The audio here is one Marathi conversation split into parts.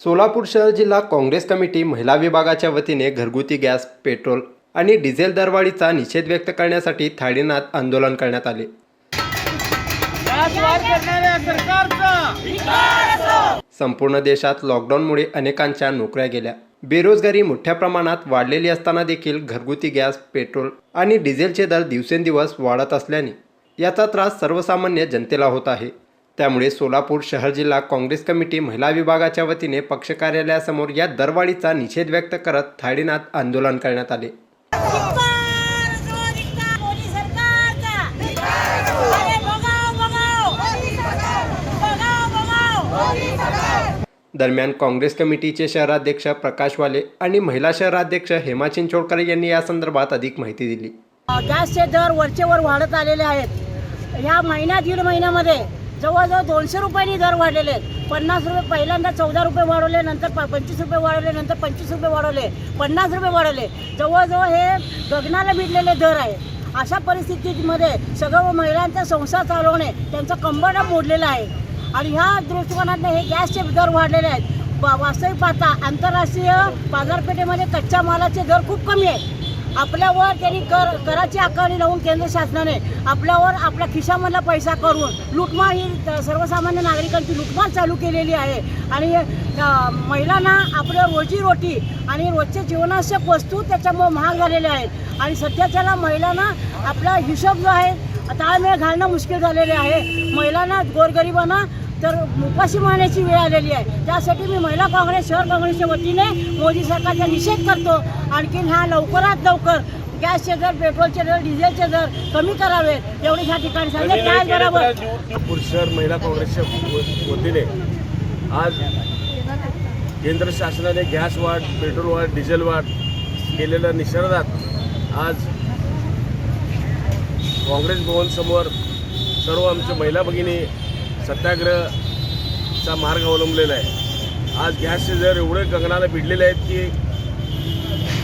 सोलापूर शहर जिल्हा काँग्रेस कमिटी महिला विभागाच्या वतीने घरगुती गॅस पेट्रोल आणि डिझेल दरवाढीचा निषेध व्यक्त करण्यासाठी थाळीनाथ आंदोलन करण्यात आले. संपूर्ण देशात लॉकडाऊनमुळे अनेकांच्या नोकऱ्या गेल्या. बेरोजगारी मोठ्या प्रमाणात वाढलेली असताना देखील घरगुती गॅस पेट्रोल आणि डिझेलचे दर दिवसेंदिवस वाढत असल्याने याचा त्रास सर्वसामान्य जनतेला होत आहे. त्यामुळे सोलापूर शहर जिल्हा काँग्रेस कमिटी महिला विभागाच्या वतीने पक्ष कार्यालयासमोर या दरवाढीचा निषेध व्यक्त करत थाळीनाथ आंदोलन करण्यात आले. दरम्यान काँग्रेस कमिटीचे शहराध्यक्ष प्रकाश वाले आणि महिला शहराध्यक्ष हेमा चिंचोडकर यांनी या संदर्भात अधिक माहिती दिली. गॅसचे दर वरचे वर वाढत आलेले आहेत. या महिन्या दीड महिन्यामध्ये जवळजवळ दोनशे रुपयांनी दर वाढलेले आहेत. पन्नास रुपये पहिल्यांदा चौदा रुपये वाढवले नंतर प पंचवीस रुपये वाढवले नंतर पंचवीस रुपये वाढवले पन्नास रुपये वाढवले. जवळजवळ हे गगनाला भिडलेले दर आहे. अशा परिस्थितीमध्ये सगळं महिलांचा संसार चालवणे त्यांचा कंबरडा मोडलेला आहे. आणि ह्या दृष्टिकोनातनं हे गॅसचे दर वाढलेले आहेत. वा- वास्तविक पाहता आंतरराष्ट्रीय बाजारपेठेमध्ये कच्च्या मालाचे दर खूप कमी आहे आपल्यावर त्यांनी कर कराची आकारणी लावून केंद्र शासनाने आपल्यावर आपल्या खिशामधला पैसा करून लुटमार ही सर्वसामान्य नागरिकांची लुटमार चालू केलेली आहे. आणि महिलांना आपल्या रोजीरोटी आणि रोजच्या जीवनावश्यक वस्तू त्याच्यामुळे महाग झालेल्या आहेत. आणि सध्याच्याला महिलांना आपला हिशोब जो आहे ताळमेळ घालणं मुश्किल झालेले आहे. महिलांना गोरगरिबांना तर उपाशी मारण्याची वेळ आलेली आहे. त्यासाठी मी महिला काँग्रेस शहर काँग्रेसच्या वतीने मोदी सरकारचा निषेध करतो. आणखीन ह्या लवकरात लवकर गॅसचे दर पेट्रोलचे दर डिझेलचे दर कमी करावेत. एवढी ह्या ठिकाणी सांगितलं त्याचबरोबर नागपूर शहर महिला काँग्रेसच्या वतीने आज केंद्र शासनाने गॅस वाढ पेट्रोल वाढ डिझेल वाढ केलेल्या निषेधात आज काँग्रेस भवनसमोर सर्व आमच्या महिला भगिनी सत्याग्रहचा मार्ग अवलंबलेला आहे. आज गॅसचे दर एवढे गगनाला भिडलेले आहेत की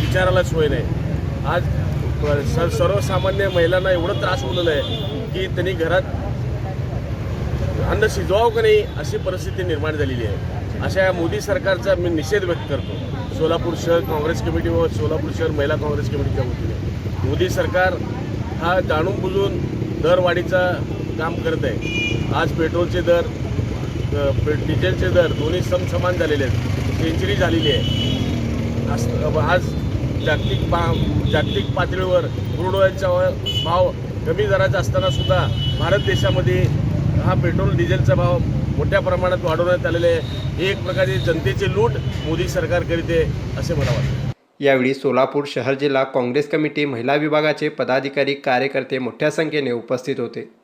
विचारायला सोय नाही. आज स- सर्वसामान्य महिलांना एवढं त्रास होलेला आहे की त्यांनी घरात अन्न शिजवावं का नाही अशी परिस्थिती निर्माण झालेली आहे. अशा या मोदी सरकारचा मी निषेध व्यक्त करतो. सोलापूर शहर काँग्रेस कमिटी व सोलापूर शहर महिला काँग्रेस कमिटीच्या वतीने. मोदी सरकार हा जाणून बुजून दरवाढीचा काम करत आहे. आज पेट्रोलचे दर पे- डिझेलचे दर दोन्ही समसमान झालेले आहेत. सेंचुरी झालेली आहे. आज आज जागतिक पा जागतिक पातळीवर क्रूड ऑइलचा भाव कमी दराचा असताना सुद्धा भारत देशामध्ये हा पेट्रोल डिझेलचा भाव मोठ्या प्रमाणात वाढवण्यात आलेले आहे. हे एक प्रकारची जनतेची लूट मोदी सरकार करीते असे मला वाटते. यावेळी सोलापूर शहर जिल्हा काँग्रेस कमिटी महिला विभागाचे पदाधिकारी कार्यकर्ते मोठ्या संख्येने उपस्थित होते.